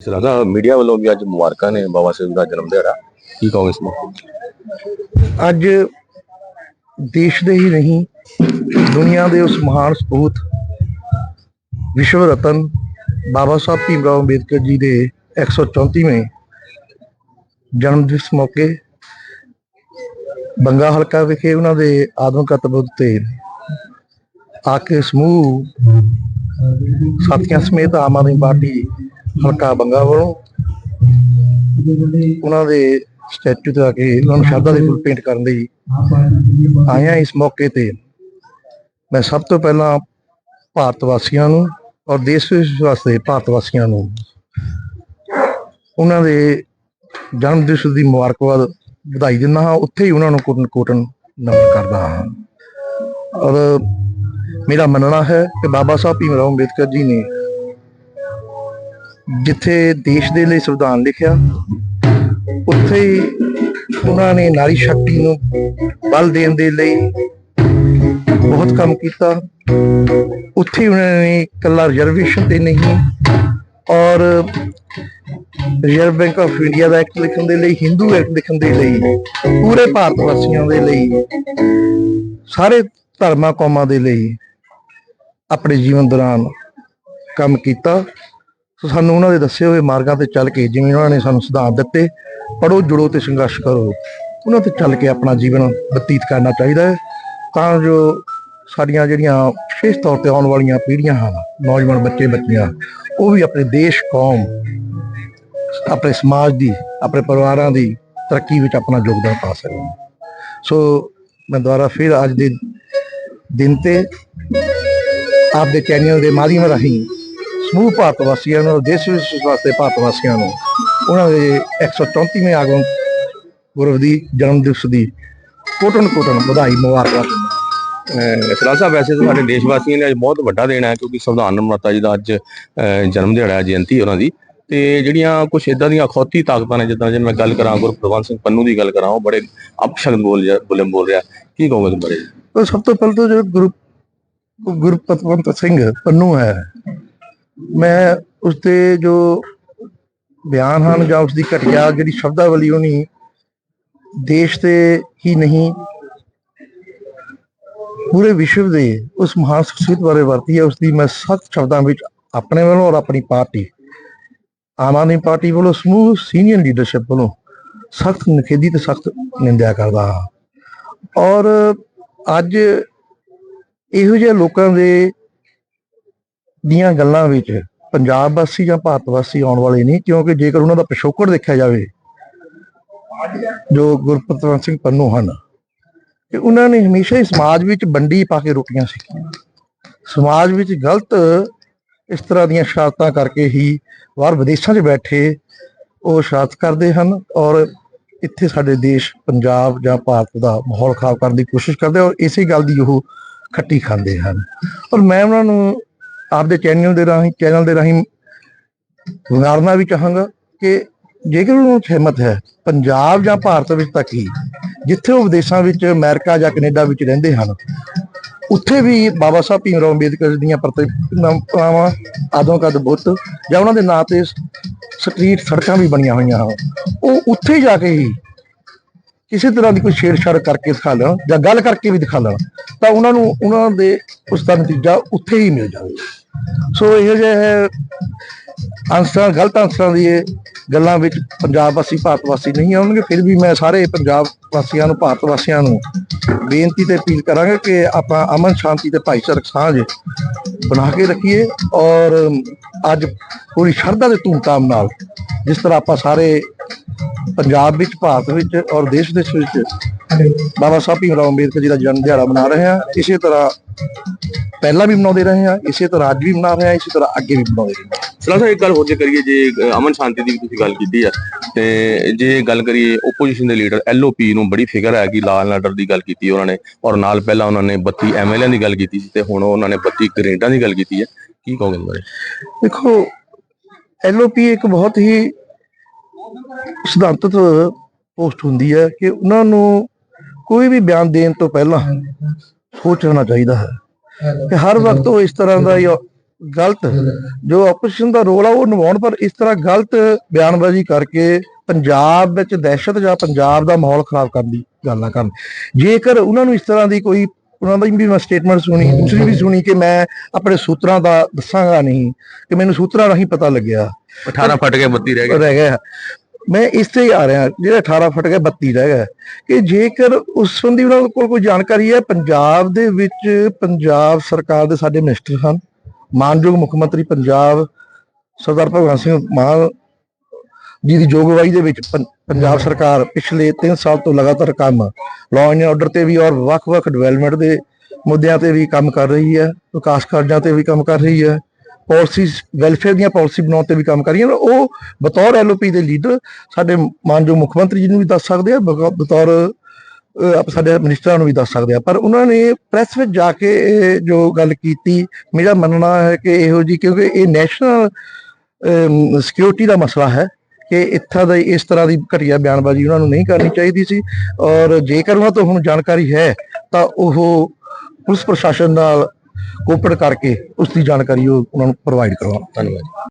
ਸਲਾਦਾ media ਵੱਲੋਂ ਵੀ ਅੱਜ ਮੁਬਾਰਕਾਂ ਨੇ ਬਾਬਾ ਸਾਹਿਬ ਦਾ ਜਨਮ ਦਿਹਾੜਾ। ਕੀ ਕਹੋਗੇ ਇਸ ਮੌਕੇ? ਅੱਜ ਦੇਸ਼ ਦੇ ਹੀ ਨਹੀਂ, ਦੁਨੀਆ ਦੇ ਉਸ ਮਹਾਨ ਸਪੂਤ ਵਿਸ਼ਵ ਰਤਨ ਬਾਬਾ ਸਾਹਿਬ ਭੀਮਰਾਓ ਅੰਬੇਦਕਰ ਜੀ ਦੇ 134ਵੇਂ ਜਨਮ ਦਿਵਸ ਮੌਕੇ ਬੰਗਾ ਹਲਕਾ ਵਿਖੇ ਉਹਨਾਂ ਦੇ ਆਦਮਕਤ ਬੁੱਧ ਤੇ ਆ ਕੇ ਸਮੂਹ ਸਾਥੀਆਂ ਸਮੇਤ ਆਮ ਆਦਮੀ ਪਾਰਟੀ ਹਲਕਾ ਬੰਗਾ ਵੱਲੋਂ ਉਹਨਾਂ ਦੇ ਸਟੈਚੂ ਤੇ ਆ ਕੇ ਉਹਨਾਂ ਨੂੰ ਸ਼ਰਧਾ ਦੇ ਫੁੱਲ ਪੇਂਟ ਕਰਨ ਲਈ ਆਇਆ ਇਸ ਮੌਕੇ ਤੇ। ਮੈਂ ਸਭ ਤੋਂ ਪਹਿਲਾਂ ਭਾਰਤ ਵਾਸੀਆਂ ਨੂੰ ਔਰ ਦੇਸ਼ ਵਾਸਤੇ ਭਾਰਤ ਵਾਸੀਆਂ ਨੂੰ ਉਹਨਾਂ ਦੇ ਜਨਮ ਦਿਵਸ ਦੀ ਮੁਬਾਰਕਬਾਦ ਵਧਾਈ ਦਿੰਦਾ ਹਾਂ। ਉੱਥੇ ਹੀ ਉਹਨਾਂ ਨੂੰ ਕੋਟਨ ਕੋਟਨ ਨਮਨ ਕਰਦਾ ਹਾਂ। ਔਰ ਮੇਰਾ ਮੰਨਣਾ ਹੈ ਕਿ ਬਾਬਾ ਸਾਹਿਬ ਭੀਮ ਰਾਓ ਅੰਬੇਦਕਰ ਜੀ ਨੇ ਜਿੱਥੇ ਦੇਸ਼ ਦੇ ਲਈ ਸੰਵਿਧਾਨ ਲਿਖਿਆ, ਉੱਥੇ ਹੀ ਉਹਨਾਂ ਨੇ ਨਾਰੀ ਸ਼ਕਤੀ ਨੂੰ ਬਲ ਦੇਣ ਦੇ ਲਈ ਬਹੁਤ ਕੰਮ ਕੀਤਾ। ਉੱਥੇ ਉਹਨਾਂ ਨੇ ਇਕੱਲਾ ਰਿਜ਼ਰਵੇਸ਼ਨ ਤੇ ਨਹੀਂ ਔਰ ਰਿਜ਼ਰਵ ਬੈਂਕ ਆਫ ਇੰਡੀਆ ਦਾ ਐਕਟ ਲਿਖਣ ਦੇ ਲਈ ਹਿੰਦੂ ਐਕਟ ਲਿਖਣ ਦੇ ਲਈ, ਪੂਰੇ ਭਾਰਤ ਵਾਸੀਆਂ ਦੇ ਲਈ, ਸਾਰੇ ਧਰਮਾਂ ਕੌਮਾਂ ਦੇ ਲਈ ਆਪਣੇ ਜੀਵਨ ਦੌਰਾਨ ਕੰਮ ਕੀਤਾ। ਸੋ ਸਾਨੂੰ ਉਹਨਾਂ ਦੇ ਦੱਸੇ ਹੋਏ ਮਾਰਗਾਂ ਤੇ ਚੱਲ ਕੇ ਜਿਵੇਂ ਉਹਨਾਂ ਨੇ ਸਾਨੂੰ ਸਿਧਾਂਤ ਦਿੱਤੇ ਪੜੋ ਜੁੜੋ ਤੇ ਸੰਘਰਸ਼ ਕਰੋ। ਉਹਨਾਂ ਤੇ ਚੱਲ ਕੇ ਆਪਣਾ ਜੀਵਨ ਬਤੀਤ ਕਰਨਾ ਚਾਹੀਦਾ ਹੈ। ਤਾਂ ਜੋ ਸਾਡੀਆਂ ਜਿਹੜੀਆਂ ਵਿਸ਼ੇਸ਼ ਤੌਰ ਤੇ ਆਉਣ ਵਾਲੀਆਂ ਪੀੜ੍ਹੀਆਂ ਹਨ, ਨੌਜਵਾਨ ਬੱਚੇ, ਬੱਚੀਆਂ, ਉਹ ਵੀ ਆਪਣੇ ਦੇਸ਼, ਕੌਮ, ਆਪਣੇ ਸਮਾਜ ਦੀ, ਆਪਣੇ ਪਰਿਵਾਰਾਂ ਦੀ ਤਰੱਕੀ ਵਿੱਚ ਆਪਣਾ ਯੋਗਦਾਨ ਪਾ ਸਕਣ। ਸੋ ਮੈਂ ਦੁਬਾਰਾ ਫਿਰ ਅੱਜ ਦੇ ਦਿਨ ਤੇ ਆਪਦੇ ਚੈਨਲ ਦੇ ਮਾਧਿਅਮ ਰਾਹੀਂ ਸਮੂਹ ਭਾਰਤ ਵਾਸੀਆਂ ਨੂੰ ਦੇਸ਼ ਵਿਦੇਸ਼ ਵਾਸਤੇ ਭਾਰਤ ਵਾਸੀਆਂ ਨੂੰ ਉਹਨਾਂ ਦੇ 134ਵੇਂ ਆਗਮਨ ਗੁਰਵ ਦੀ ਜਨਮ ਦਿਵਸ ਦੀ ਕੋਟਨ ਕੋਟਨ ਵਧਾਈ ਮੁਬਾਰਕਾਂ। ਸਲਾਹ ਸਾਹਿਬ ਵੈਸੇ ਸਾਡੇ ਦੇਸ਼ ਵਾਸੀਆਂ ਨੇ ਅੱਜ ਬਹੁਤ ਵੱਡਾ ਦਿਨ ਹੈ ਕਿਉਂਕਿ ਸੰਵਿਧਾਨ ਨਿਰਮਾਤਾ ਜੀ ਦਾ ਅੱਜ ਜਨਮ ਦਿਹਾੜਾ ਹੈ ਜਯੰਤੀ ਉਹਨਾਂ ਦੀ। ਤੇ ਜਿਹੜੀਆਂ ਕੁਝ ਇਦਾਂ ਦੀਆਂ ਅਖੌਤੀ ਤਾਕਤਾਂ ਨੇ ਜਿੱਦਾਂ ਜੇ ਮੈਂ ਗੱਲ ਕਰਾਂ ਗੁਰਪ੍ਰਵਾਨ ਸਿੰਘ ਪੰਨੂ ਦੀ ਗੱਲ ਕਰਾਂ ਉਹ ਬੜੇ ਅਪਸ਼ਬਦ ਬੋਲ ਜਾ- ਬੋਲੇ ਬੋਲ ਰਿਹਾ। ਕੀ ਕਹੋਗੇ ਇਸ ਬਾਰੇ? ਤਾਂ ਸਭ ਤੋਂ ਪਹਿਲਾਂ ਤਾਂ ਜੋ ਗੁਰੂ ਗੁਰਪਤਵੰਤ ਸਿੰਘ ਪੰਨੂ ਹੈ ਮੈਂ ਉਸਦੇ ਜੋ ਬਿਆਨ ਹਨ ਜਾਂ ਉਸਦੀ ਘਟਿਆ ਜਿਹੜੀ ਸ਼ਬਦਾਵਲੀ ਉਹਨੀ ਦੇਸ਼ ਦੇ ਹੀ ਨਹੀਂ, ਪੂਰੇ ਵਿਸ਼ਵ ਦੇ ਉਸ ਮਹਾਨ ਸ਼ਖਸੀਅਤ ਬਾਰੇ ਵਰਤੀ ਹੈ, ਉਸਦੀ ਮੈਂ ਸਖਤ ਸ਼ਬਦਾਂ ਵਿੱਚ ਆਪਣੇ ਵੱਲੋਂ ਔਰ ਆਪਣੀ ਪਾਰਟੀ, ਆਮ ਆਦਮੀ ਪਾਰਟੀ ਵੱਲੋਂ, ਸਮੂਹ ਸੀਨੀਅਰ ਲੀਡਰਸ਼ਿਪ ਵੱਲੋਂ ਸਖਤ ਨਿਖੇਧੀ ਤੇ ਸਖਤ ਨਿੰਦਿਆ ਕਰਦਾ ਹਾਂ। ਔਰ ਅੱਜ ਇਹੋ ਜਿਹੇ ਲੋਕਾਂ ਦੇ ਦੀਆਂ ਗੱਲਾਂ ਵਿੱਚ ਪੰਜਾਬ ਵਾਸੀ ਜਾਂ ਭਾਰਤ ਵਾਸੀ ਆਉਣ ਵਾਲੇ ਨਹੀਂ, ਕਿਉਂਕਿ ਜੇਕਰ ਉਹਨਾਂ ਦਾ ਪਿਛੋਕੜ ਦੇਖਿਆ ਜਾਵੇ, ਜੋ ਗੁਰਪ੍ਰਤਵੰਤ ਸਿੰਘ ਪੰਨੂ ਹਨ ਕਿ ਉਹਨਾਂ ਨੇ ਹਮੇਸ਼ਾ ਹੀ ਸਮਾਜ ਵਿੱਚ ਬੰਡੀ ਪਾ ਕੇ ਰੋਟੀਆਂ ਸਿੱਖੀਆਂ ਸਮਾਜ ਵਿੱਚ ਗਲਤ ਇਸ ਤਰ੍ਹਾਂ ਦੀਆਂ ਸ਼ਰਾਰਤਾਂ ਕਰਕੇ ਹੀ ਬਾਹਰ ਵਿਦੇਸ਼ਾਂ 'ਚ ਬੈਠੇ ਉਹ ਸ਼ਰਾਰਤ ਕਰਦੇ ਹਨ ਔਰ ਇੱਥੇ ਸਾਡੇ ਦੇਸ਼, ਪੰਜਾਬ ਜਾਂ ਭਾਰਤ ਦਾ ਮਾਹੌਲ ਖਰਾਬ ਕਰਨ ਦੀ ਕੋਸ਼ਿਸ਼ ਕਰਦੇ ਔਰ ਇਸੇ ਗੱਲ ਦੀ ਉਹ ਖੱਟੀ ਖਾਂਦੇ ਹਨ। ਔਰ ਮੈਂ ਉਹਨਾਂ ਨੂੰ ਆਪਦੇ ਚੈਨਲ ਦੇ ਰਾਹੀਂ ਚੈਨਲ ਦੇ ਰਾਹੀਂ ਵੰਗਾਰਨਾ ਵੀ ਚਾਹਾਂਗਾ ਕਿ ਜੇਕਰ ਉਹਨੂੰ ਸਹਿਮਤ ਹੈ, ਪੰਜਾਬ ਜਾਂ ਭਾਰਤ ਵਿੱਚ ਤੱਕ ਹੀ ਜਿੱਥੇ ਉਹ ਵਿਦੇਸ਼ਾਂ ਵਿੱਚ, ਅਮਰੀਕਾ ਜਾਂ ਕੈਨੇਡਾ ਵਿੱਚ ਰਹਿੰਦੇ ਹਨ, ਉੱਥੇ ਵੀ ਬਾਬਾ ਸਾਹਿਬ ਭੀਮਰਾਓ ਅੰਬੇਦਕਰ ਦੀਆਂ ਪ੍ਰਤਿਮਾਵਾਂ ਆਦੋਂ ਕਦ ਬੁੱਤ, ਜਾਂ ਉਹਨਾਂ ਦੇ ਨਾਂ ਤੇ ਸਟਰੀਟ ਸੜਕਾਂ ਵੀ ਬਣੀਆਂ ਹੋਈਆਂ ਹਨ। ਉਹ ਉੱਥੇ ਜਾ ਕੇ ਹੀ ਕਿਸੇ ਤਰ੍ਹਾਂ ਦੀ ਕੋਈ ਛੇੜਛਾੜ ਕਰਕੇ ਦਿਖਾ ਲੈਣ ਜਾਂ ਗੱਲ ਕਰਕੇ ਵੀ ਦਿਖਾ ਲੈਣ ਤਾਂ ਉਹਨਾਂ ਨੂੰ, ਉਹਨਾਂ ਦੇ ਉਸ ਦਾ ਨਤੀਜਾ ਉੱਥੇ ਹੀ ਮਿਲ ਜਾਵੇ। ਸੋ ਇਹ ਜਿਹੇ ਅੰਸਰਾਂ ਗਲਤ ਅੰਸਰਾਂ ਦੀ ਇਹ ਗੱਲਾਂ ਵਿੱਚ ਪੰਜਾਬ ਵਾਸੀ, ਭਾਰਤ ਵਾਸੀ ਨਹੀਂ ਆਉਣਗੇ, ਫਿਰ ਵੀ ਮੈਂ ਸਾਰੇ ਪੰਜਾਬ ਵਾਸੀਆਂ ਨੂੰ, ਭਾਰਤ ਵਾਸੀਆਂ ਨੂੰ ਬੇਨਤੀ ਤੇ ਅਪੀਲ ਕਰਾਂਗਾ ਕਿ ਆਪਾਂ ਅਮਨ, ਸ਼ਾਂਤੀ ਤੇ ਭਾਈਚਾਰਕ ਸਾਂਝ ਬਣਾ ਕੇ ਰੱਖੀਏ ਔਰ ਅੱਜ ਪੂਰੀ ਸ਼ਰਧਾ ਦੇ ਧੂਮਧਾਮ ਨਾਲ ਜਿਸ ਤਰ੍ਹਾਂ ਆਪਾਂ ਸਾਰੇ ਪੰਜਾਬ ਵਿੱਚ ਭਾਰਤ ਵਿੱਚ ਔਰ ਦੇਸ਼ ਦੇ ਵਿੱਚ ਬਾਬਾ ਸਾਹਿਬ ਭੀਮਰਾਓ ਅੰਬੇਦਕਰ ਜੀ ਦਾ ਜਨਮ ਦਿਹਾੜਾ ਮਨਾ ਰਹੇ ਹਾਂ। ਇਸੇ ਤਰ੍ਹਾਂ ਪਹਿਲਾਂ ਵੀ ਮਨਾਉਂਦੇ ਰਹੇ ਹਾਂ ਇਸੇ ਤਰ੍ਹਾਂ ਅੱਜ ਵੀ ਮਨਾ ਰਹੇ ਹਾਂ ਇਸੇ ਤਰ੍ਹਾਂ ਅੱਗੇ ਵੀ ਮਨਾਉਂਦੇ ਰਹਾਂਗੇ ਸਲਾਹ ਸਾਹਿਬ ਇੱਕ ਗੱਲ ਹੋਰ ਜੇ ਕਰੀਏ ਜੇ ਅਮਨ ਸ਼ਾਂਤੀ ਦੀ ਵੀ ਤੁਸੀਂ ਗੱਲ ਕੀਤੀ ਆ ਤੇ ਜੇ ਗੱਲ ਕਰੀਏ ਓਪੋਜੀਸ਼ਨ ਦੇ ਲੀਡਰ ਐਲਓਪੀ ਨੂੰ ਬੜੀ ਫਿਕਰ ਹੈ ਕਿ ਲਾਲ ਆਰਡਰ ਦੀ ਗੱਲ ਕੀਤੀ ਉਹਨਾਂ ਨੇ ਔਰ ਨਾਲ ਪਹਿਲਾਂ ਉਹਨਾਂ ਨੇ 32 ਐਮਐਲਏ ਦੀ ਗੱਲ ਕੀਤੀ ਸੀ ਤੇ ਹੁਣ ਉਹਨਾਂ ਨੇ 32 ਗ੍ਰੇਡਾਂ ਦੀ ਗੱਲ ਕੀਤੀ ਹੈ। ਕੀ ਕਹੋਗੇ ਬਾਰੇ? ਦੇਖੋ ਐਲਓਪੀ ਇੱਕ ਬਹੁਤ ਹੀ ਸਿਧਾਂਤਕ ਪੋਸਟ ਹੁੰਦੀ ਹੈ ਕਿ ਉਹਨਾਂ ਨੂੰ ਕੋਈ ਵੀ ਬਿਆਨ ਦੇਣ ਤੋਂ ਪਹਿਲਾਂ ਸੋਚਣਾ ਚਾਹੀਦਾ ਹੈ ਕਿ ਹਰ ਵਕਤ ਉਹ ਇਸ ਤਰ੍ਹਾਂ ਦਾ ਗਲਤ ਜੋ ਆਪੋਜੀਸ਼ਨ ਦਾ ਰੋਲ ਆ, ਉਹ ਨਿਭਾਉਣ, ਪਰ ਇਸ ਤਰ੍ਹਾਂ ਗਲਤ ਬਿਆਨਬਾਜ਼ੀ ਕਰਕੇ ਪੰਜਾਬ ਵਿੱਚ ਦਹਿਸ਼ਤ ਜਾਂ ਪੰਜਾਬ ਦਾ ਮਾਹੌਲ ਖਰਾਬ ਕਰਨ ਦੀ ਗੱਲ ਨਾ ਕਰਨ। ਜੇਕਰ ਉਹਨਾਂ ਨੂੰ ਇਸ ਤਰ੍ਹਾਂ ਦੀ ਕੋਈ, ਉਹਨਾਂ ਦੀ ਵੀ ਮੈਂ ਸਟੇਟਮੈਂਟ ਸੁਣੀ, ਦੂਸਰੀ ਵੀ ਸੁਣੀ ਕਿ ਮੈਂ ਆਪਣੇ ਸੂਤਰਾਂ ਦਾ ਦੱਸਾਂਗਾ ਨਹੀਂ, ਕਿ ਮੈਨੂੰ ਸੂਤਰਾਂ ਰਾਹੀਂ ਪਤਾ ਲੱਗਿਆ 18 ਫਟ ਕੇ 32 ਰਹਿ ਗਏ ਰਹਿ ਗਿਆ। ਮੈਂ ਇਸ ਤੇ ਆ ਰਿਹਾ ਜਿਹੜਾ 18 ਫਟ ਗਿਆ 32 ਰਹਿ ਗਿਆ। ਕਿ ਜੇਕਰ ਉਸ ਸੰਬੰਧੀ ਉਹਨਾਂ ਕੋਲ ਕੋਈ ਜਾਣਕਾਰੀ ਹੈ ਪੰਜਾਬ ਦੇ ਵਿੱਚ ਪੰਜਾਬ ਸਰਕਾਰ ਦੇ ਸਾਡੇ ਮਿਨਿਸਟਰ ਹਨ। ਮਾਨਯੋਗ ਮੁੱਖ ਮੰਤਰੀ ਪੰਜਾਬ ਸਰਦਾਰ ਭਗਵੰਤ ਸਿੰਘ ਮਾਨ ਜੀ ਦੀ ਯੋਗਵਾਈ ਦੇ ਵਿੱਚ ਪੰਜਾਬ ਸਰਕਾਰ ਪਿਛਲੇ 3 ਸਾਲ ਤੋਂ ਲਗਾਤਾਰ ਕੰਮ ਲਾਅ ਐਂਡ ਆਰਡਰ ਤੇ ਵੀ ਔਰ ਵੱਖ-ਵੱਖ ਡਿਵੈਲਪਮੈਂਟ ਦੇ ਮੁੱਦਿਆਂ ਤੇ ਵੀ ਕੰਮ ਕਰ ਰਹੀ ਹੈ ਵਿਕਾਸ ਕਾਰਜਾਂ ਤੇ ਵੀ ਕੰਮ ਕਰ ਰਹੀ ਹੈ। ਪਾਲਿਸੀਜ਼ ਵੈਲਫੇਅਰ ਦੀਆਂ ਪਾਲਿਸੀ ਬਣਾਉਣ ਤੇ ਵੀ ਕੰਮ ਕਰ ਰਹੀਆਂ ਉਹ ਬਤੌਰ ਐਲਓਪੀ ਦੇ ਲੀਡਰ ਸਾਡੇ ਮਾਨਯੋਗ ਮੁੱਖ ਮੰਤਰੀ ਜੀ ਨੂੰ ਵੀ ਦੱਸ ਸਕਦੇ ਆ ਬਗ- ਬਤੌਰ ਆਪ ਸਾਡੇ ਮਿਨਿਸਟਰਾਂ ਨੂੰ ਵੀ ਦੱਸ ਸਕਦੇ ਆ। ਪਰ ਉਹਨਾਂ ਨੇ ਪ੍ਰੈਸ ਵਿੱਚ ਜਾ ਕੇ ਇਹ ਜੋ ਗੱਲ ਕੀਤੀ, ਮੇਰਾ ਮੰਨਣਾ ਹੈ ਕਿ ਇਹੋ ਜੀ ਕਿਉਂਕਿ ਇਹ ਨੈਸ਼ਨਲ ਸਿਕਿਉਰਿਟੀ ਦਾ ਮਸਲਾ ਹੈ ਕਿ ਇੱਥਾ ਦਾ ਇਸ ਤਰ੍ਹਾਂ ਦੀ ਘਟੀਆ ਬਿਆਨਬਾਜ਼ੀ ਉਹਨਾਂ ਨੂੰ ਨਹੀਂ ਕਰਨੀ ਚਾਹੀਦੀ ਸੀ। ਔਰ ਜੇਕਰ ਉਹਨਾਂ ਤੋਂ ਹੁਣ ਜਾਣਕਾਰੀ ਹੈ, ਤਾਂ ਉਹ ਪੁਲਿਸ ਪ੍ਰਸ਼ਾਸਨ ਨਾਲ ਕੋਪਰੇਟ ਕਰਕੇ ਉਸ ਦੀ ਜਾਣਕਾਰੀ ਉਹ ਉਹਨਾਂ ਨੂੰ ਪ੍ਰੋਵਾਈਡ ਕਰਵਾਉਣ ਧੰਨਵਾਦ